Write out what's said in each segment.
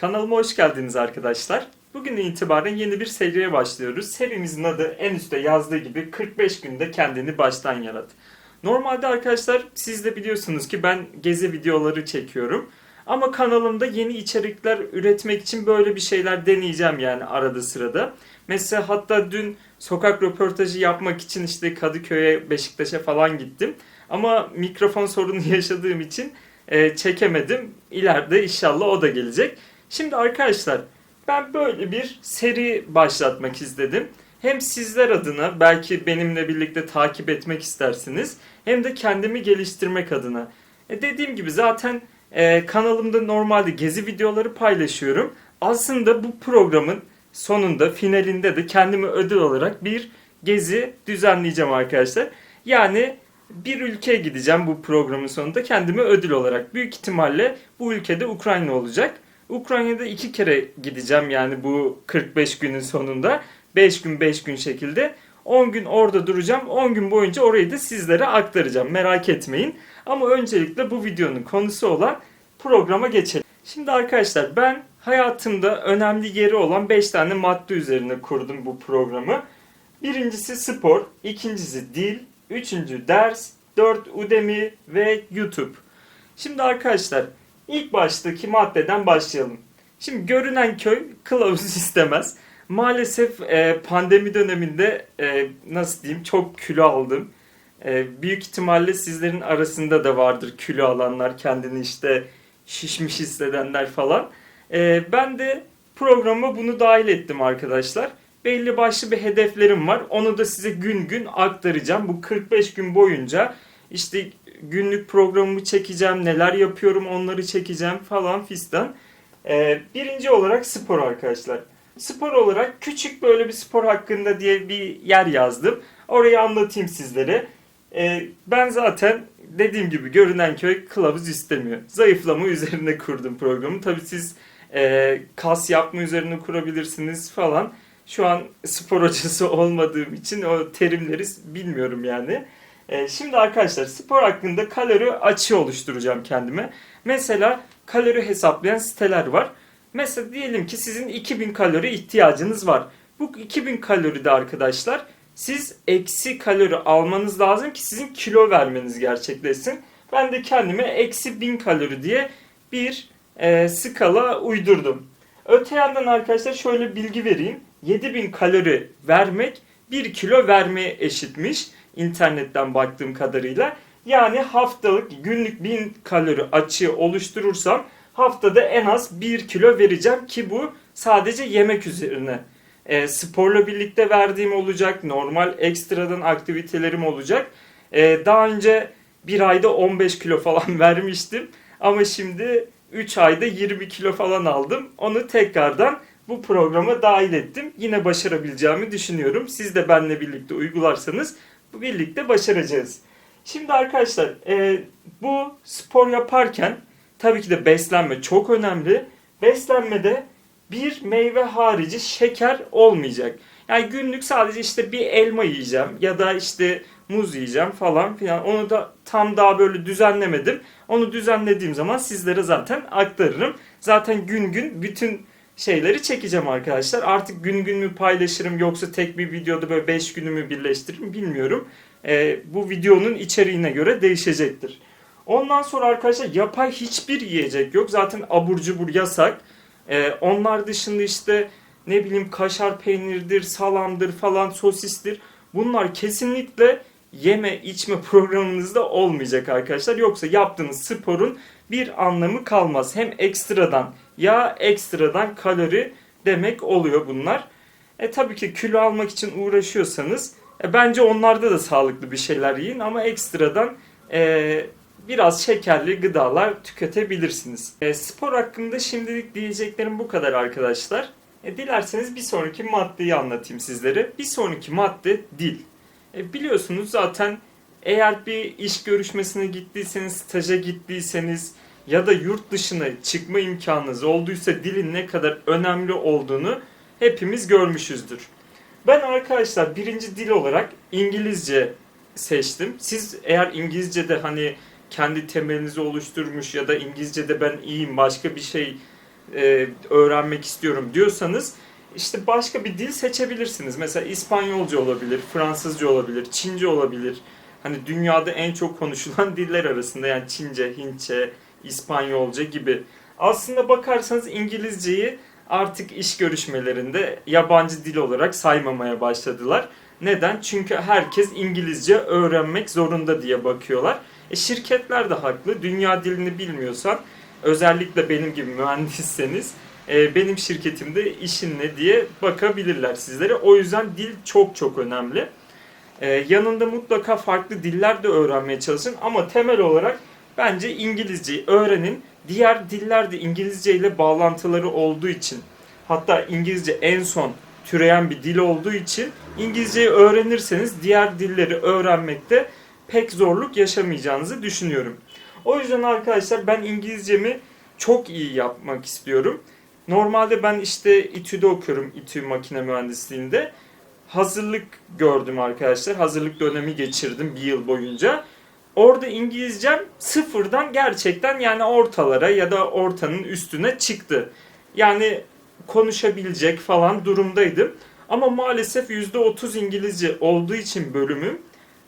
Kanalıma hoş geldiniz arkadaşlar. Bugün itibaren yeni bir seriye başlıyoruz. Serimizin adı en üstte yazdığı gibi 45 günde kendini baştan yarat. Normalde arkadaşlar siz de biliyorsunuz ki ben gezi videoları çekiyorum. Ama kanalımda yeni içerikler üretmek için böyle bir şeyler deneyeceğim yani arada sırada. Mesela hatta dün sokak röportajı yapmak için işte Kadıköy'e, Beşiktaş'a falan gittim. Ama mikrofon sorunu yaşadığım için e, çekemedim. İleride inşallah o da gelecek. Şimdi arkadaşlar ben böyle bir seri başlatmak istedim. Hem sizler adına belki benimle birlikte takip etmek istersiniz hem de kendimi geliştirmek adına. E dediğim gibi zaten e, kanalımda normalde gezi videoları paylaşıyorum. Aslında bu programın sonunda finalinde de kendime ödül olarak bir gezi düzenleyeceğim arkadaşlar. Yani bir ülkeye gideceğim bu programın sonunda kendime ödül olarak. Büyük ihtimalle bu ülkede Ukrayna olacak. Ukrayna'da iki kere gideceğim yani bu 45 günün sonunda. 5 gün 5 gün şekilde. 10 gün orada duracağım. 10 gün boyunca orayı da sizlere aktaracağım. Merak etmeyin. Ama öncelikle bu videonun konusu olan programa geçelim. Şimdi arkadaşlar ben hayatımda önemli yeri olan 5 tane madde üzerine kurdum bu programı. Birincisi spor, ikincisi dil, üçüncü ders, dört Udemy ve YouTube. Şimdi arkadaşlar ilk baştaki maddeden başlayalım. Şimdi görünen köy kılavuz istemez. Maalesef e, pandemi döneminde e, nasıl diyeyim çok kilo aldım. E, büyük ihtimalle sizlerin arasında da vardır kilo alanlar, kendini işte şişmiş hissedenler falan. E, ben de programa bunu dahil ettim arkadaşlar. Belli başlı bir hedeflerim var. Onu da size gün gün aktaracağım. Bu 45 gün boyunca işte günlük programımı çekeceğim, neler yapıyorum onları çekeceğim falan fistan. E, birinci olarak spor arkadaşlar. Spor olarak küçük böyle bir spor hakkında diye bir yer yazdım. Orayı anlatayım sizlere. Ee, ben zaten dediğim gibi görünen köy kılavuz istemiyor. Zayıflama üzerine kurdum programı. Tabii siz e, kas yapma üzerine kurabilirsiniz falan. Şu an spor hocası olmadığım için o terimleri bilmiyorum yani. E, şimdi arkadaşlar spor hakkında kalori açığı oluşturacağım kendime. Mesela kalori hesaplayan siteler var. Mesela diyelim ki sizin 2000 kalori ihtiyacınız var. Bu 2000 kaloride arkadaşlar siz eksi kalori almanız lazım ki sizin kilo vermeniz gerçekleşsin. Ben de kendime eksi 1000 kalori diye bir e, skala uydurdum. Öte yandan arkadaşlar şöyle bilgi vereyim. 7000 kalori vermek 1 kilo vermeye eşitmiş internetten baktığım kadarıyla. Yani haftalık günlük 1000 kalori açığı oluşturursam haftada en az 1 kilo vereceğim ki bu sadece yemek üzerine. E, sporla birlikte verdiğim olacak, normal ekstradan aktivitelerim olacak. E, daha önce bir ayda 15 kilo falan vermiştim ama şimdi 3 ayda 20 kilo falan aldım. Onu tekrardan bu programa dahil ettim. Yine başarabileceğimi düşünüyorum. Siz de benimle birlikte uygularsanız birlikte başaracağız. Şimdi arkadaşlar e, bu spor yaparken tabii ki de beslenme çok önemli. Beslenmede bir meyve harici şeker olmayacak. Yani günlük sadece işte bir elma yiyeceğim ya da işte muz yiyeceğim falan filan. Onu da tam daha böyle düzenlemedim. Onu düzenlediğim zaman sizlere zaten aktarırım. Zaten gün gün bütün şeyleri çekeceğim arkadaşlar. Artık gün gün mü paylaşırım yoksa tek bir videoda böyle 5 günümü birleştiririm bilmiyorum. Ee, bu videonun içeriğine göre değişecektir. Ondan sonra arkadaşlar yapay hiçbir yiyecek yok. Zaten abur cubur yasak. Ee, onlar dışında işte ne bileyim kaşar peynirdir, salamdır falan sosistir. Bunlar kesinlikle yeme içme programınızda olmayacak arkadaşlar. Yoksa yaptığınız sporun bir anlamı kalmaz. Hem ekstradan yağ ekstradan kalori demek oluyor bunlar. E tabii ki kilo almak için uğraşıyorsanız e, bence onlarda da sağlıklı bir şeyler yiyin ama ekstradan e, biraz şekerli gıdalar tüketebilirsiniz. E, spor hakkında şimdilik diyeceklerim bu kadar arkadaşlar. E, dilerseniz bir sonraki maddeyi anlatayım sizlere. Bir sonraki madde dil. E, biliyorsunuz zaten eğer bir iş görüşmesine gittiyseniz, staja gittiyseniz ya da yurt dışına çıkma imkanınız olduysa dilin ne kadar önemli olduğunu hepimiz görmüşüzdür. Ben arkadaşlar birinci dil olarak İngilizce seçtim. Siz eğer İngilizce'de hani kendi temelinizi oluşturmuş ya da İngilizce'de ben iyiyim başka bir şey e, öğrenmek istiyorum diyorsanız işte başka bir dil seçebilirsiniz. Mesela İspanyolca olabilir, Fransızca olabilir, Çince olabilir. Hani dünyada en çok konuşulan diller arasında yani Çince, Hintçe, İspanyolca gibi. Aslında bakarsanız İngilizceyi artık iş görüşmelerinde yabancı dil olarak saymamaya başladılar. Neden? Çünkü herkes İngilizce öğrenmek zorunda diye bakıyorlar. E şirketler de haklı. Dünya dilini bilmiyorsan özellikle benim gibi mühendisseniz e, benim şirketimde işin ne diye bakabilirler sizlere. O yüzden dil çok çok önemli. E, yanında mutlaka farklı diller de öğrenmeye çalışın ama temel olarak bence İngilizceyi öğrenin. Diğer diller de İngilizce ile bağlantıları olduğu için hatta İngilizce en son türeyen bir dil olduğu için İngilizceyi öğrenirseniz diğer dilleri öğrenmekte pek zorluk yaşamayacağınızı düşünüyorum. O yüzden arkadaşlar ben İngilizcemi çok iyi yapmak istiyorum. Normalde ben işte İTÜ'de okuyorum, İTÜ makine mühendisliğinde. Hazırlık gördüm arkadaşlar. Hazırlık dönemi geçirdim bir yıl boyunca. Orada İngilizcem sıfırdan gerçekten yani ortalara ya da ortanın üstüne çıktı. Yani konuşabilecek falan durumdaydım. Ama maalesef %30 İngilizce olduğu için bölümüm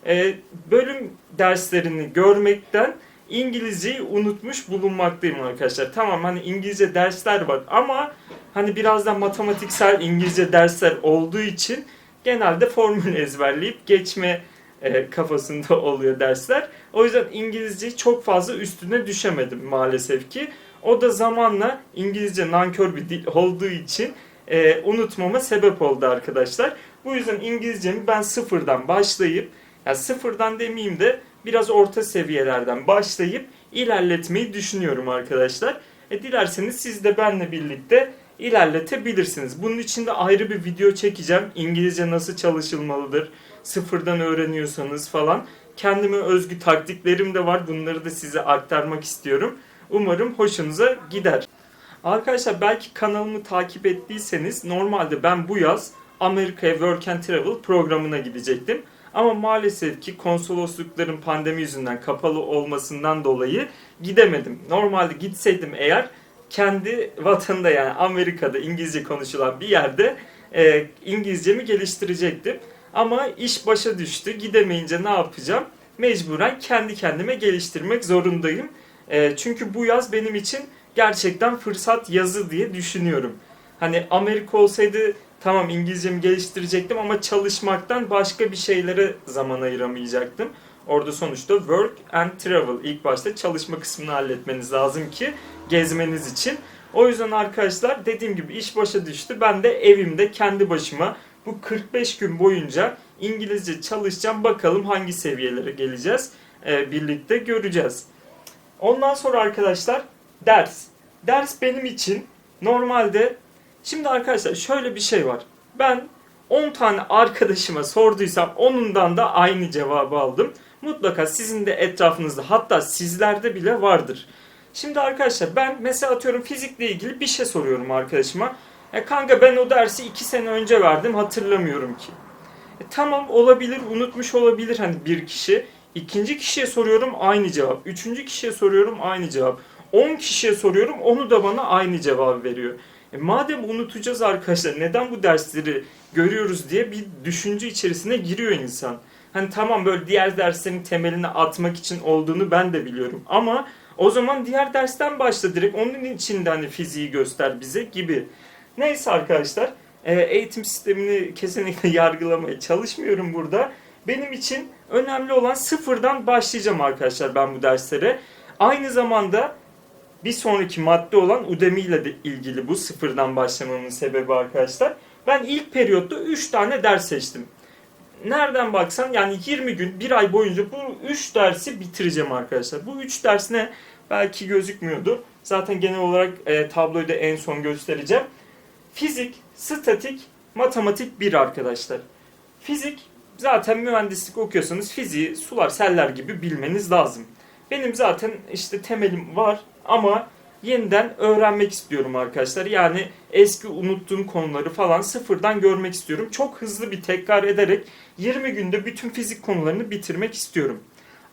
e, bölüm derslerini görmekten İngilizceyi unutmuş bulunmaktayım arkadaşlar. Tamam hani İngilizce dersler var ama hani biraz da matematiksel İngilizce dersler olduğu için genelde formül ezberleyip geçme e, kafasında oluyor dersler. O yüzden İngilizceyi çok fazla üstüne düşemedim maalesef ki. O da zamanla İngilizce nankör bir dil olduğu için e, unutmama sebep oldu arkadaşlar. Bu yüzden İngilizcemi ben sıfırdan başlayıp, yani sıfırdan demeyeyim de biraz orta seviyelerden başlayıp ilerletmeyi düşünüyorum arkadaşlar. E, dilerseniz siz de benle birlikte ilerletebilirsiniz. Bunun için de ayrı bir video çekeceğim. İngilizce nasıl çalışılmalıdır, sıfırdan öğreniyorsanız falan. Kendime özgü taktiklerim de var. Bunları da size aktarmak istiyorum. Umarım hoşunuza gider. Arkadaşlar belki kanalımı takip ettiyseniz normalde ben bu yaz Amerika'ya Work and Travel programına gidecektim. Ama maalesef ki konsoloslukların pandemi yüzünden kapalı olmasından dolayı gidemedim. Normalde gitseydim eğer kendi vatanında yani Amerika'da İngilizce konuşulan bir yerde e, İngilizcemi geliştirecektim. Ama iş başa düştü. Gidemeyince ne yapacağım? Mecburen kendi kendime geliştirmek zorundayım. E, çünkü bu yaz benim için gerçekten fırsat yazı diye düşünüyorum. Hani Amerika olsaydı tamam İngilizcemi geliştirecektim ama çalışmaktan başka bir şeylere zaman ayıramayacaktım. Orada sonuçta work and travel ilk başta çalışma kısmını halletmeniz lazım ki gezmeniz için. O yüzden arkadaşlar dediğim gibi iş başa düştü. Ben de evimde kendi başıma bu 45 gün boyunca İngilizce çalışacağım. Bakalım hangi seviyelere geleceğiz. Ee, birlikte göreceğiz. Ondan sonra arkadaşlar ders. Ders benim için normalde şimdi arkadaşlar şöyle bir şey var. Ben 10 tane arkadaşıma sorduysam onundan da aynı cevabı aldım. Mutlaka sizin de etrafınızda hatta sizlerde bile vardır. Şimdi arkadaşlar ben mesela atıyorum fizikle ilgili bir şey soruyorum arkadaşıma. E kanka ben o dersi 2 sene önce verdim hatırlamıyorum ki. E tamam olabilir unutmuş olabilir hani bir kişi. İkinci kişiye soruyorum aynı cevap. Üçüncü kişiye soruyorum aynı cevap. 10 kişiye soruyorum onu da bana aynı cevabı veriyor. E madem unutacağız arkadaşlar neden bu dersleri görüyoruz diye bir düşünce içerisine giriyor insan. Hani tamam böyle diğer derslerin temelini atmak için olduğunu ben de biliyorum. Ama o zaman diğer dersten başla direkt onun için de hani fiziği göster bize gibi. Neyse arkadaşlar e, eğitim sistemini kesinlikle yargılamaya çalışmıyorum burada. Benim için önemli olan sıfırdan başlayacağım arkadaşlar ben bu derslere. Aynı zamanda bir sonraki madde olan Udemy ile de ilgili bu sıfırdan başlamamın sebebi arkadaşlar. Ben ilk periyotta 3 tane ders seçtim. Nereden baksan yani 20 gün, 1 ay boyunca bu 3 dersi bitireceğim arkadaşlar. Bu 3 ders ne? Belki gözükmüyordu. Zaten genel olarak e, tabloyu da en son göstereceğim. Fizik, statik, matematik 1 arkadaşlar. Fizik zaten mühendislik okuyorsanız fiziği sular seller gibi bilmeniz lazım. Benim zaten işte temelim var ama yeniden öğrenmek istiyorum arkadaşlar. Yani eski unuttuğum konuları falan sıfırdan görmek istiyorum. Çok hızlı bir tekrar ederek 20 günde bütün fizik konularını bitirmek istiyorum.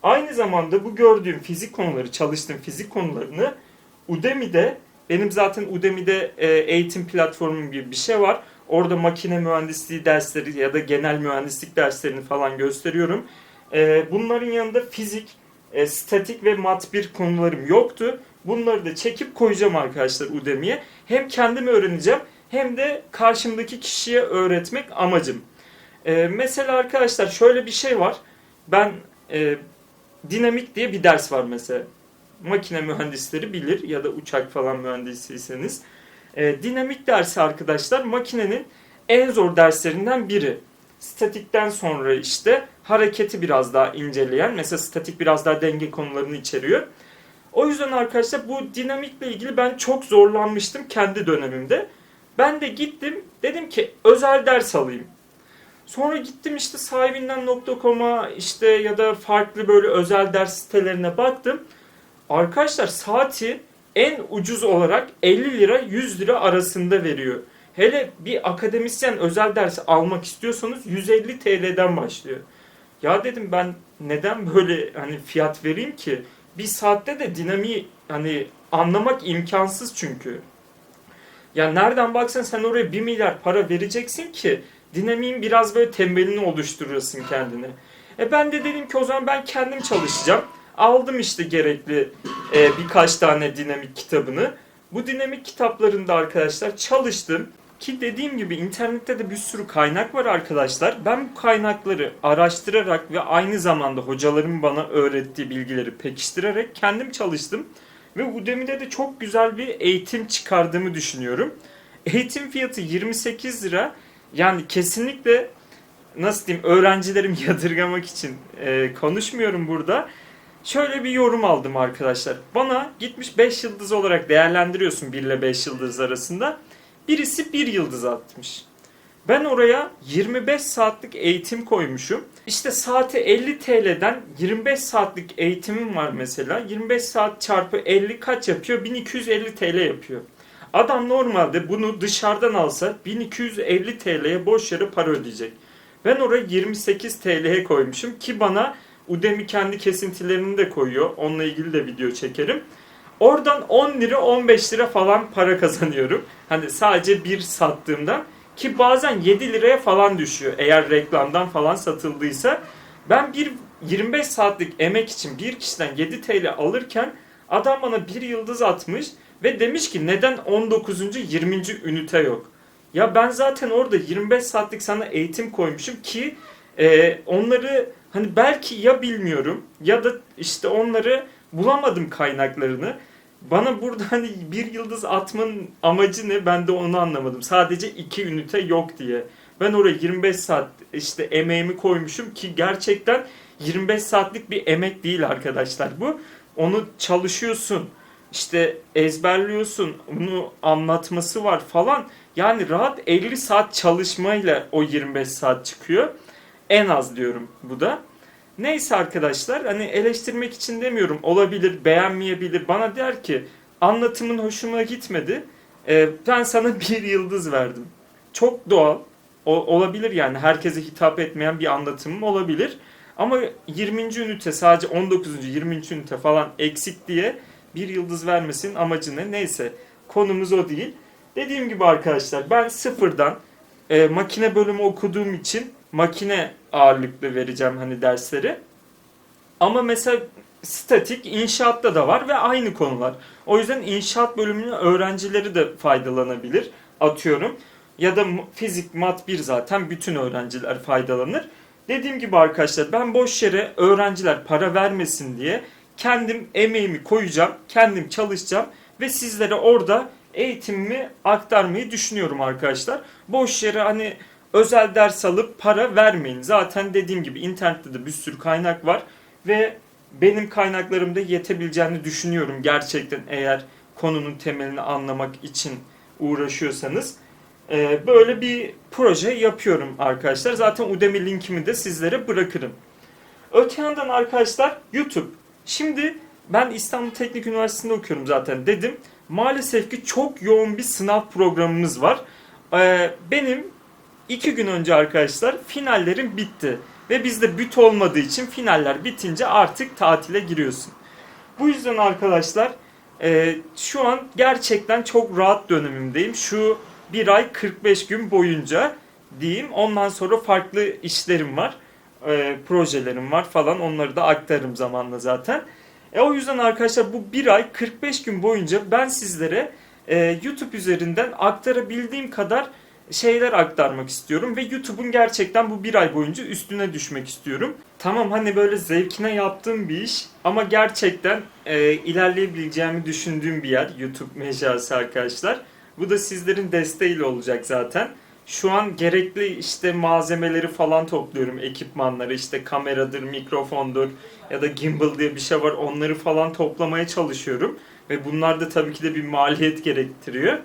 Aynı zamanda bu gördüğüm fizik konuları, çalıştığım fizik konularını Udemy'de Benim zaten Udemy'de e, eğitim platformum gibi bir şey var. Orada makine mühendisliği dersleri ya da genel mühendislik derslerini falan gösteriyorum. E, bunların yanında fizik, e, statik ve mat bir konularım yoktu. Bunları da çekip koyacağım arkadaşlar Udemy'ye. Hem kendim öğreneceğim hem de karşımdaki kişiye öğretmek amacım. E, mesela arkadaşlar şöyle bir şey var. Ben e, dinamik diye bir ders var mesela. Makine mühendisleri bilir ya da uçak falan mühendisiyseniz. E, dinamik dersi arkadaşlar makinenin en zor derslerinden biri. Statikten sonra işte hareketi biraz daha inceleyen, mesela statik biraz daha denge konularını içeriyor. O yüzden arkadaşlar bu dinamikle ilgili ben çok zorlanmıştım kendi dönemimde. Ben de gittim dedim ki özel ders alayım. Sonra gittim işte sahibinden.com'a işte ya da farklı böyle özel ders sitelerine baktım. Arkadaşlar saati en ucuz olarak 50 lira 100 lira arasında veriyor. Hele bir akademisyen özel ders almak istiyorsanız 150 TL'den başlıyor. Ya dedim ben neden böyle hani fiyat vereyim ki? Bir saatte de dinamiği hani anlamak imkansız çünkü. Ya nereden baksan sen oraya 1 milyar para vereceksin ki dinamiğin biraz böyle temelini oluşturursun kendine. E ben de dedim ki o zaman ben kendim çalışacağım. Aldım işte gerekli e, birkaç tane dinamik kitabını. Bu dinamik kitaplarında arkadaşlar çalıştım. Ki dediğim gibi internette de bir sürü kaynak var arkadaşlar. Ben bu kaynakları araştırarak ve aynı zamanda hocalarımın bana öğrettiği bilgileri pekiştirerek kendim çalıştım. Ve Udemy'de de çok güzel bir eğitim çıkardığımı düşünüyorum. Eğitim fiyatı 28 lira. Yani kesinlikle nasıl diyeyim öğrencilerimi yadırgamak için e, konuşmuyorum burada. Şöyle bir yorum aldım arkadaşlar. Bana gitmiş 5 yıldız olarak değerlendiriyorsun 1 ile 5 yıldız arasında. Birisi 1 yıldız atmış. Ben oraya 25 saatlik eğitim koymuşum. İşte saati 50 TL'den 25 saatlik eğitimim var mesela. 25 saat çarpı 50 kaç yapıyor? 1250 TL yapıyor. Adam normalde bunu dışarıdan alsa 1250 TL'ye boş yere para ödeyecek. Ben oraya 28 TL'ye koymuşum ki bana Udemy kendi kesintilerini de koyuyor. Onunla ilgili de video çekerim. Oradan 10 lira 15 lira falan para kazanıyorum. Hani sadece bir sattığımda ki bazen 7 liraya falan düşüyor eğer reklamdan falan satıldıysa. Ben bir 25 saatlik emek için bir kişiden 7 TL alırken adam bana bir yıldız atmış ve demiş ki neden 19. 20. ünite yok? Ya ben zaten orada 25 saatlik sana eğitim koymuşum ki e, onları hani belki ya bilmiyorum ya da işte onları bulamadım kaynaklarını. Bana burada hani bir yıldız atmanın amacı ne ben de onu anlamadım. Sadece iki ünite yok diye. Ben oraya 25 saat işte emeğimi koymuşum ki gerçekten 25 saatlik bir emek değil arkadaşlar bu. Onu çalışıyorsun işte ezberliyorsun onu anlatması var falan. Yani rahat 50 saat çalışmayla o 25 saat çıkıyor. En az diyorum bu da. Neyse arkadaşlar hani eleştirmek için demiyorum. Olabilir, beğenmeyebilir. Bana der ki anlatımın hoşuma gitmedi. Ee, ben sana bir yıldız verdim. Çok doğal. O, olabilir yani herkese hitap etmeyen bir anlatımım olabilir. Ama 20. ünite sadece 19. 20. ünite falan eksik diye bir yıldız vermesinin amacı ne? Neyse konumuz o değil. Dediğim gibi arkadaşlar ben sıfırdan e, makine bölümü okuduğum için makine ağırlıklı vereceğim hani dersleri. Ama mesela statik inşaatta da var ve aynı konular. O yüzden inşaat bölümünün öğrencileri de faydalanabilir atıyorum. Ya da fizik, mat 1 zaten bütün öğrenciler faydalanır. Dediğim gibi arkadaşlar ben boş yere öğrenciler para vermesin diye kendim emeğimi koyacağım, kendim çalışacağım ve sizlere orada eğitimimi aktarmayı düşünüyorum arkadaşlar. Boş yere hani özel ders alıp para vermeyin. Zaten dediğim gibi internette de bir sürü kaynak var ve benim kaynaklarımda yetebileceğini düşünüyorum gerçekten eğer konunun temelini anlamak için uğraşıyorsanız. Ee, böyle bir proje yapıyorum arkadaşlar. Zaten Udemy linkimi de sizlere bırakırım. Öte yandan arkadaşlar YouTube. Şimdi ben İstanbul Teknik Üniversitesi'nde okuyorum zaten dedim. Maalesef ki çok yoğun bir sınav programımız var. Ee, benim iki gün önce arkadaşlar finallerim bitti. Ve bizde büt olmadığı için finaller bitince artık tatile giriyorsun. Bu yüzden arkadaşlar Ee, şu an gerçekten çok rahat dönemimdeyim. Şu bir ay 45 gün boyunca diyeyim. Ondan sonra farklı işlerim var. Ee, projelerim var falan. Onları da aktarırım zamanla zaten. E, o yüzden arkadaşlar bu bir ay 45 gün boyunca ben sizlere e, YouTube üzerinden aktarabildiğim kadar şeyler aktarmak istiyorum ve YouTube'un gerçekten bu bir ay boyunca üstüne düşmek istiyorum. Tamam hani böyle zevkine yaptığım bir iş ama gerçekten e, ilerleyebileceğimi düşündüğüm bir yer YouTube mecrası arkadaşlar. Bu da sizlerin desteğiyle olacak zaten. Şu an gerekli işte malzemeleri falan topluyorum, ekipmanları işte kameradır, mikrofondur ya da gimbal diye bir şey var onları falan toplamaya çalışıyorum. Ve bunlar da tabii ki de bir maliyet gerektiriyor.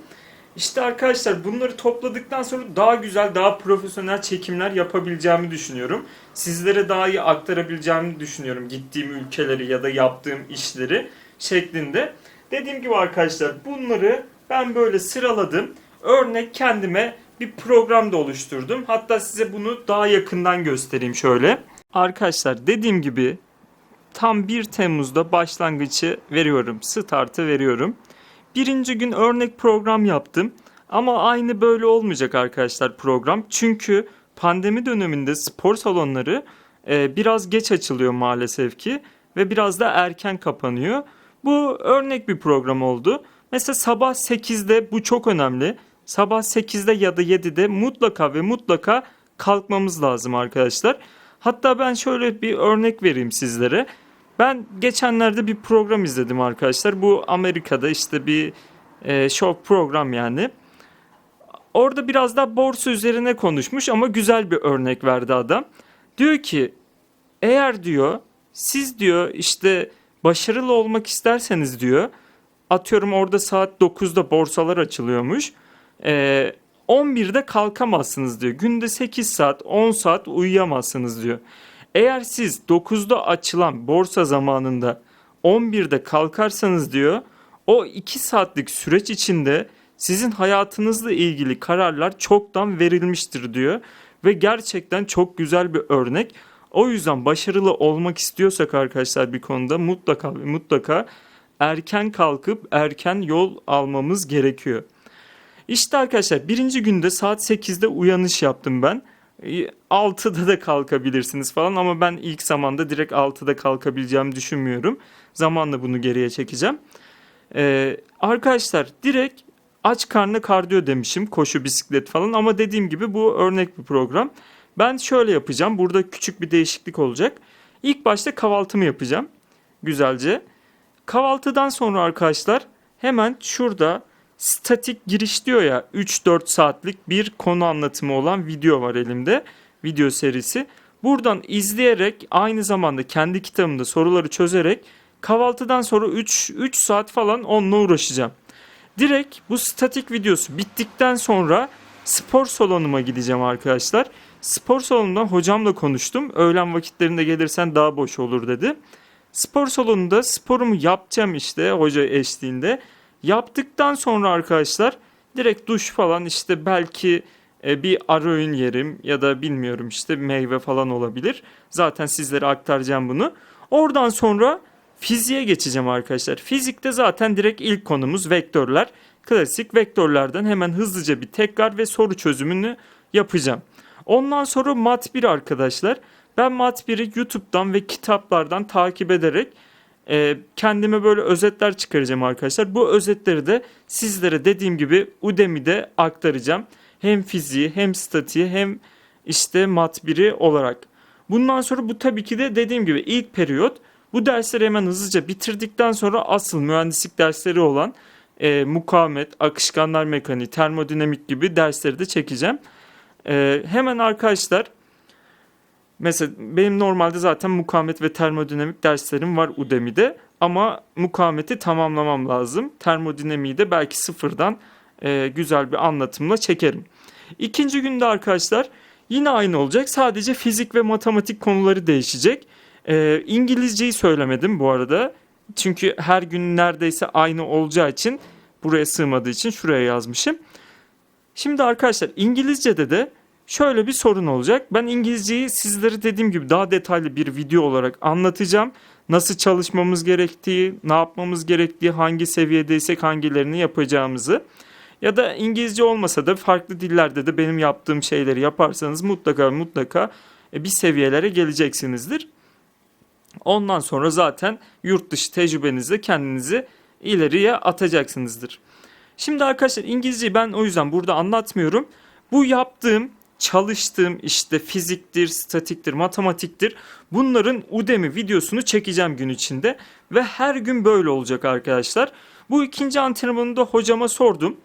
İşte arkadaşlar bunları topladıktan sonra daha güzel, daha profesyonel çekimler yapabileceğimi düşünüyorum. Sizlere daha iyi aktarabileceğimi düşünüyorum gittiğim ülkeleri ya da yaptığım işleri şeklinde. Dediğim gibi arkadaşlar bunları ben böyle sıraladım. Örnek kendime bir program da oluşturdum. Hatta size bunu daha yakından göstereyim şöyle. Arkadaşlar dediğim gibi tam 1 Temmuz'da başlangıcı veriyorum. Startı veriyorum. Birinci gün örnek program yaptım. Ama aynı böyle olmayacak arkadaşlar program. Çünkü pandemi döneminde spor salonları e, biraz geç açılıyor maalesef ki. Ve biraz da erken kapanıyor. Bu örnek bir program oldu. Mesela sabah 8'de bu çok önemli. Sabah 8'de ya da 7'de mutlaka ve mutlaka kalkmamız lazım arkadaşlar. Hatta ben şöyle bir örnek vereyim sizlere. Ben geçenlerde bir program izledim arkadaşlar. Bu Amerika'da işte bir e, show program yani. Orada biraz da borsa üzerine konuşmuş ama güzel bir örnek verdi adam. Diyor ki eğer diyor siz diyor işte başarılı olmak isterseniz diyor atıyorum orada saat 9'da borsalar açılıyormuş. Ee, 11'de kalkamazsınız diyor. Günde 8 saat 10 saat uyuyamazsınız diyor. Eğer siz 9'da açılan borsa zamanında 11'de kalkarsanız diyor o 2 saatlik süreç içinde sizin hayatınızla ilgili kararlar çoktan verilmiştir diyor. Ve gerçekten çok güzel bir örnek. O yüzden başarılı olmak istiyorsak arkadaşlar bir konuda mutlaka ve mutlaka erken kalkıp erken yol almamız gerekiyor. İşte arkadaşlar birinci günde saat 8'de uyanış yaptım ben. 6'da da kalkabilirsiniz falan ama ben ilk zamanda direkt 6'da kalkabileceğimi düşünmüyorum. Zamanla bunu geriye çekeceğim. Ee, arkadaşlar direkt aç karnı kardiyo demişim koşu bisiklet falan ama dediğim gibi bu örnek bir program. Ben şöyle yapacağım burada küçük bir değişiklik olacak. İlk başta kahvaltımı yapacağım güzelce. Kahvaltıdan sonra arkadaşlar hemen şurada statik giriş diyor ya 3-4 saatlik bir konu anlatımı olan video var elimde. Video serisi. Buradan izleyerek aynı zamanda kendi kitabımda soruları çözerek kahvaltıdan sonra 3, 3 saat falan onunla uğraşacağım. Direkt bu statik videosu bittikten sonra spor salonuma gideceğim arkadaşlar. Spor salonundan hocamla konuştum. Öğlen vakitlerinde gelirsen daha boş olur dedi. Spor salonunda sporumu yapacağım işte hoca eşliğinde. Yaptıktan sonra arkadaşlar direkt duş falan işte belki e, bir ara öğün yerim ya da bilmiyorum işte meyve falan olabilir. Zaten sizlere aktaracağım bunu. Oradan sonra fiziğe geçeceğim arkadaşlar. Fizikte zaten direkt ilk konumuz vektörler. Klasik vektörlerden hemen hızlıca bir tekrar ve soru çözümünü yapacağım. Ondan sonra mat 1 arkadaşlar. Ben mat 1'i YouTube'dan ve kitaplardan takip ederek e, kendime böyle özetler çıkaracağım arkadaşlar. Bu özetleri de sizlere dediğim gibi Udemy'de aktaracağım. Hem fiziği hem statiği hem işte mat 1'i olarak. Bundan sonra bu tabii ki de dediğim gibi ilk periyot. Bu dersleri hemen hızlıca bitirdikten sonra asıl mühendislik dersleri olan e, mukavemet, akışkanlar mekaniği, termodinamik gibi dersleri de çekeceğim. E, hemen arkadaşlar Mesela benim normalde zaten mukavemet ve termodinamik derslerim var Udemy'de ama mukavemeti tamamlamam lazım. Termodinamiği de belki sıfırdan e, güzel bir anlatımla çekerim. İkinci günde arkadaşlar yine aynı olacak. Sadece fizik ve matematik konuları değişecek. E, İngilizceyi söylemedim bu arada. Çünkü her gün neredeyse aynı olacağı için buraya sığmadığı için şuraya yazmışım. Şimdi arkadaşlar İngilizce'de de şöyle bir sorun olacak. Ben İngilizceyi sizlere dediğim gibi daha detaylı bir video olarak anlatacağım. Nasıl çalışmamız gerektiği, ne yapmamız gerektiği, hangi seviyedeysek hangilerini yapacağımızı. Ya da İngilizce olmasa da farklı dillerde de benim yaptığım şeyleri yaparsanız mutlaka mutlaka e, bir seviyelere geleceksinizdir. Ondan sonra zaten yurt dışı tecrübenizle kendinizi ileriye atacaksınızdır. Şimdi arkadaşlar İngilizceyi ben o yüzden burada anlatmıyorum. Bu yaptığım, çalıştığım işte fiziktir, statiktir, matematiktir. Bunların Udemy videosunu çekeceğim gün içinde ve her gün böyle olacak arkadaşlar. Bu ikinci antrenmanı da hocama sordum.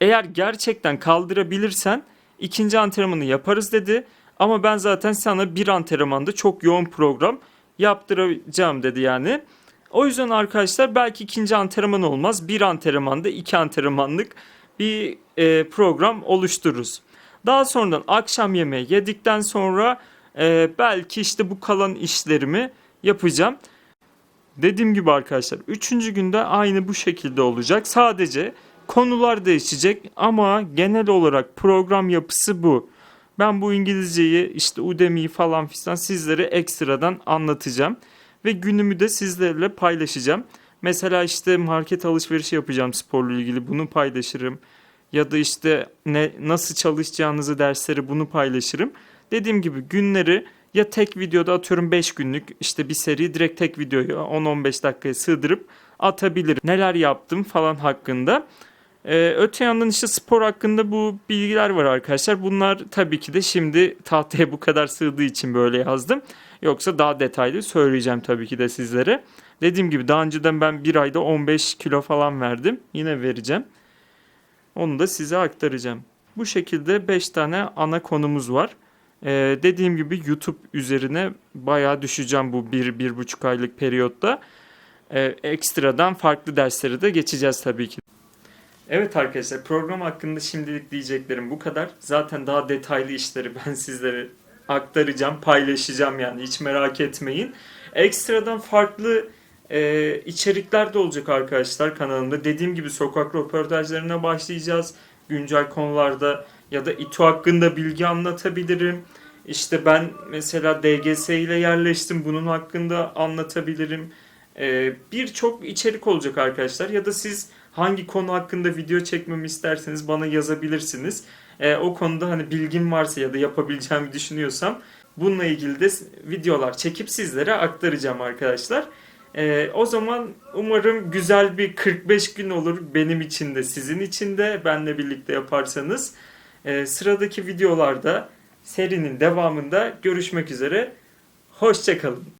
Eğer gerçekten kaldırabilirsen ikinci antrenmanı yaparız dedi. Ama ben zaten sana bir antrenmanda çok yoğun program yaptıracağım dedi yani. O yüzden arkadaşlar belki ikinci antrenman olmaz. Bir antrenmanda iki antrenmanlık bir e, program oluştururuz. Daha sonradan akşam yemeği yedikten sonra e, belki işte bu kalan işlerimi yapacağım. Dediğim gibi arkadaşlar üçüncü günde aynı bu şekilde olacak. Sadece konular değişecek ama genel olarak program yapısı bu. Ben bu İngilizceyi işte Udemy'yi falan fistan sizlere ekstradan anlatacağım. Ve günümü de sizlerle paylaşacağım. Mesela işte market alışverişi yapacağım sporla ilgili bunu paylaşırım. Ya da işte ne nasıl çalışacağınızı dersleri bunu paylaşırım. Dediğim gibi günleri ya tek videoda atıyorum 5 günlük işte bir seri direkt tek videoyu 10-15 dakikaya sığdırıp atabilirim. Neler yaptım falan hakkında. Ee, öte yandan işte spor hakkında bu bilgiler var arkadaşlar. Bunlar tabii ki de şimdi tahtaya bu kadar sığdığı için böyle yazdım. Yoksa daha detaylı söyleyeceğim tabii ki de sizlere. Dediğim gibi daha önceden ben bir ayda 15 kilo falan verdim. Yine vereceğim. Onu da size aktaracağım. Bu şekilde 5 tane ana konumuz var. Ee, dediğim gibi YouTube üzerine bayağı düşeceğim bu 1-1,5 aylık periyotta. Ee, ekstradan farklı dersleri de geçeceğiz tabii ki. Evet arkadaşlar program hakkında şimdilik diyeceklerim bu kadar. Zaten daha detaylı işleri ben sizlere aktaracağım, paylaşacağım yani hiç merak etmeyin. Ekstradan farklı e, içerikler de olacak arkadaşlar kanalımda. Dediğim gibi sokak röportajlarına başlayacağız. Güncel konularda ya da İTÜ hakkında bilgi anlatabilirim. İşte ben mesela DGS ile yerleştim. Bunun hakkında anlatabilirim. E, Birçok içerik olacak arkadaşlar. Ya da siz hangi konu hakkında video çekmemi isterseniz bana yazabilirsiniz. E, o konuda hani bilgim varsa ya da yapabileceğimi düşünüyorsam bununla ilgili de videolar çekip sizlere aktaracağım arkadaşlar. E, o zaman umarım güzel bir 45 gün olur benim için de sizin için de benle birlikte yaparsanız. E, sıradaki videolarda serinin devamında görüşmek üzere. Hoşçakalın.